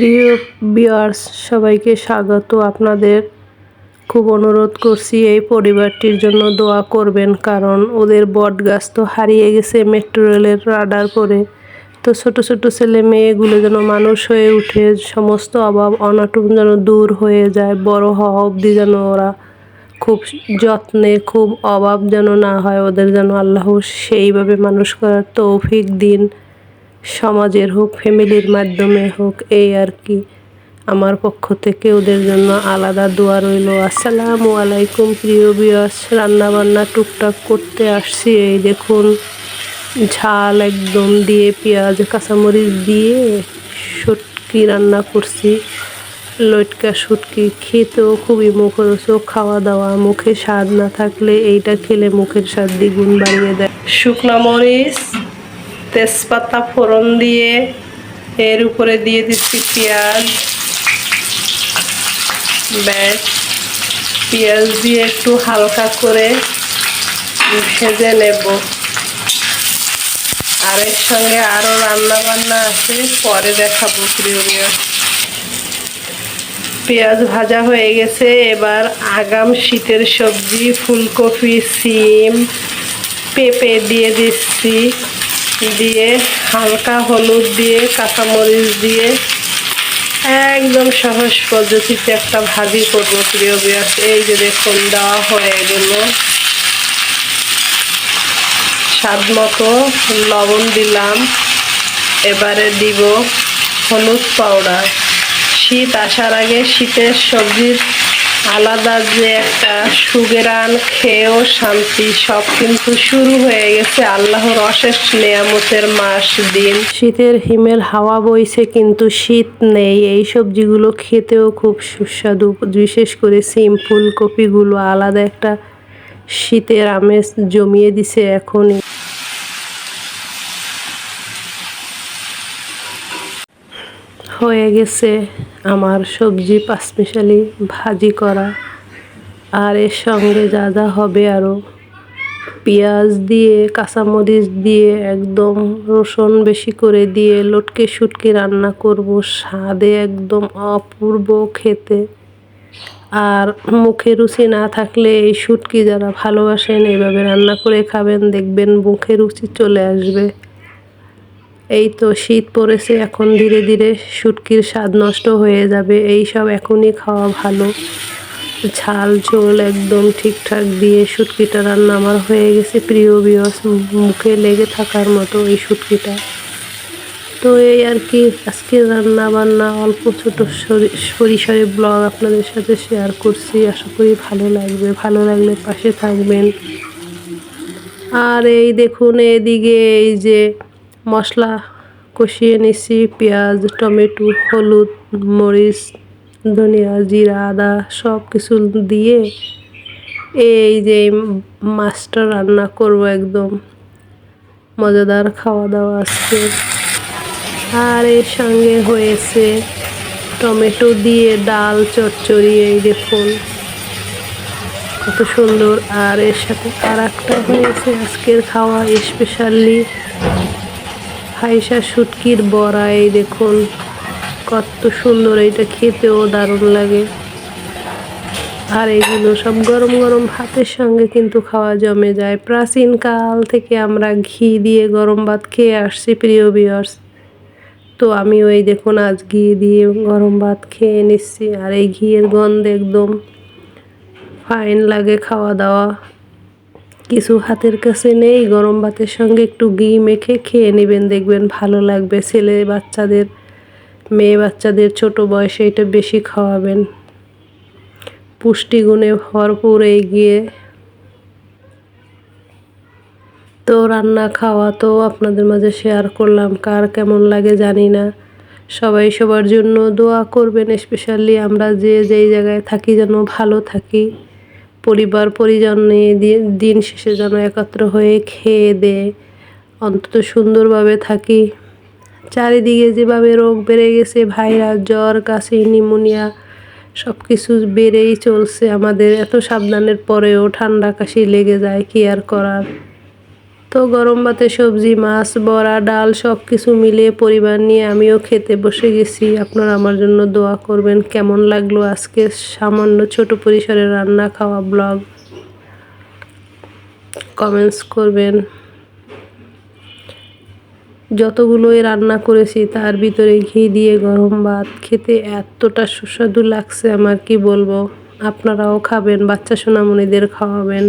প্রিয় বিয়ার্স সবাইকে স্বাগত। আপনাদের খুব অনুরোধ করছি এই পরিবারটির জন্য দোয়া করবেন, কারণ ওদের বট গাছ তো হারিয়ে গেছে মেট্রো রেলের রাডার করে। তো ছোট ছোট ছেলে মেয়েগুলো যেন মানুষ হয়ে উঠে, সমস্ত অভাব, অনাটন যেন দূর হয়ে যায়, বড় হওয়া অবধি যেন ওরা খুব যত্নে, খুব অভাব যেন না হয়, ওদের যেন আল্লাহ সেইভাবে মানুষ করার তৌফিক দিন। সমাজের হোক, ফ্যামিলির মাধ্যমে হোক, এই আর কি। আমার পক্ষ থেকে ওদের জন্য আলাদা দোয়া রইল। আসসালামু আলাইকুম, প্রিয় বিয়াস রান্নাবান্না টুকটাক করতে আসছি। এই দেখুন, ঝাল একদম দিয়ে, পেঁয়াজ, কাঁচামরিচ দিয়ে শুটকি রান্না করছি। লটকা শুটকি খেতেও খুবই মুখরোচক খাওয়া দাওয়া মুখে স্বাদ না থাকলে এইটা খেলে মুখের স্বাদ দ্বিগুণ বাড়িয়ে দেয়। শুকনা মরিচ তেজপাতা ফোড়ন দিয়ে এর উপরে দিয়ে দিচ্ছি পেঁয়াজ। ব্যাস, পেঁয়াজ দিয়ে একটু হালকা করে ভেজে নেব। আর এর সঙ্গে আরও রান্না বান্না আছে, পরে দেখাবো প্রিয় পেঁয়াজ ভাজা হয়ে গেছে, এবার আগাম শীতের সবজি, ফুলকপি, সিম, পেঁপে দিয়ে দিচ্ছি। দিয়ে, হালকা হলুদ দিয়ে, কাঁচামরিচ দিয়ে। একদম সহজ পদ্ধতিতে একটা ভাজি করব প্রিয় বিয়াস। এই যে দেখুন, দেওয়া হয়ে গেল। স্বাদ মতো লবণ দিলাম। এবারে দিব হলুদ পাউডার। শীত আসার আগে শীতের সবজির আলাদা যে একটা সুগেরান, খেয়েও শান্তি, সব কিন্তু শুরু হয়ে গেছে আল্লাহর অশেষ নেয়ামতের মাস দিন। শীতের হিমেল হাওয়া বইছে, কিন্তু শীত নেই। এই সবজিগুলো খেতেও খুব সুস্বাদু, বিশেষ করে সিম, ফুলকপিগুলো আলাদা একটা শীতের আমেজ জমিয়ে দিছে এখনই। হয়ে গেছে আমার সবজি পাঁচমিশালি ভাজি করা। আর এর সঙ্গে যা যা হবে আরও পেঁয়াজ দিয়ে, কাঁচামরিচ দিয়ে, একদম রসুন বেশি করে দিয়ে লটকে শুটকে রান্না করব। স্বাদে একদম অপূর্ব খেতে। আর মুখে রুচি না থাকলে এই শুটকি যারা ভালোবাসেন, এইভাবে রান্না করে খাবেন, দেখবেন মুখে রুচি চলে আসবে। এই তো শীত পড়েছে, এখন ধীরে ধীরে শুটকির স্বাদ নষ্ট হয়ে যাবে। এই সব এখনই খাওয়া ভালো। ঝাল ঝোল একদম ঠিকঠাক দিয়ে শুটকিটা রান্না আমার হয়ে গেছে। প্রিয় বিয়স মুখে লেগে থাকার মতো এই শুটকিটা। তো এই আর কি, আজকে রান্না বান্না অল্প ছোটো পরিসরে ব্লগ আপনাদের সাথে শেয়ার করছি। আশা করি ভালো লাগবে। ভালো লাগলে পাশে থাকবেন। আর এই দেখুন, এদিকে এই যে মশলা কষিয়ে নিছি পেঁয়াজ, টমেটো, হলুদ, মরিচ, ধনিয়া, জিরা, আদা সব কিছু দিয়ে এই যে মাছটা রান্না করব একদম। মজাদার খাওয়া দাওয়া আজকে। আর এর সঙ্গে হয়েছে টমেটো দিয়ে ডাল, চচ্চড়ি, এই দেখুন কত সুন্দর। আর এর সাথে আর একটা হয়েছে আজকের খাওয়া স্পেশালি হাইসা শুটকির বড়া এই দেখুন কত সুন্দর, এইটা খেতেও দারুণ লাগে। আর এইগুলো সব গরম গরম ভাতের সঙ্গে কিন্তু খাওয়া জমে যায়। প্রাচীন কাল থেকে আমরা ঘি দিয়ে গরম ভাত খেয়ে আসছি, প্রিয় বিয়ার্স তো আমি ওই দেখুন আজ ঘি দিয়ে গরম ভাত খেয়ে নিচ্ছি, আর এই ঘিয়ের গন্ধ একদম ফাইন লাগে খাওয়া দাওয়া। কিছু হাতের কাছে নেই, গরম ভাতের সঙ্গে একটু ঘি মেখে খেয়ে নেবেন, দেখবেন ভালো লাগবে। ছেলে বাচ্চাদের, মেয়ে বাচ্চাদের ছোট বয়সে এটা বেশি খাওয়াবেন। পুষ্টিগুণে ভরপুর এগিয়ে তো রান্না খাওয়া তো আপনাদের মাঝে শেয়ার করলাম, কার কেমন লাগে জানি না। সবাই সবার জন্য দোয়া করবেন স্পেশালি আমরা যে যেই জায়গায় থাকি যেন ভালো থাকি। পরিবার পরিজন নিয়ে দিন শেষে যেন একত্র হয়ে খেয়ে দে। অন্তত সুন্দরভাবে থাকি। চারিদিকে যেভাবে রোগ বেড়ে গেছে ভাইরাস জ্বর, কাশি, নিমোনিয়া সব কিছু বেড়েই চলছে আমাদের। এত সাবধানের পরেও ঠান্ডা কাশি লেগে যায়, কি আর করার? তো গরম ভাতে সবজি, মাছ, বড়া, ডাল সব কিছু মিলিয়ে পরিবার নিয়ে আমিও খেতে বসে গেছি। আপনারা আমার জন্য দোয়া করবেন। কেমন লাগল আজকে সামান্য ছোট পরিসরে রান্না খাওয়া ব্লগ? কমেন্টস করবেন। যতগুলোই রান্না করেছি, তার ভিতরে ঘি দিয়ে গরম ভাত খেতে এতটা সুস্বাদু লাগছে, আমার কি বলব? আপনারাও খাবেন, বাচ্চা সোনামণিদের খাওয়াবেন।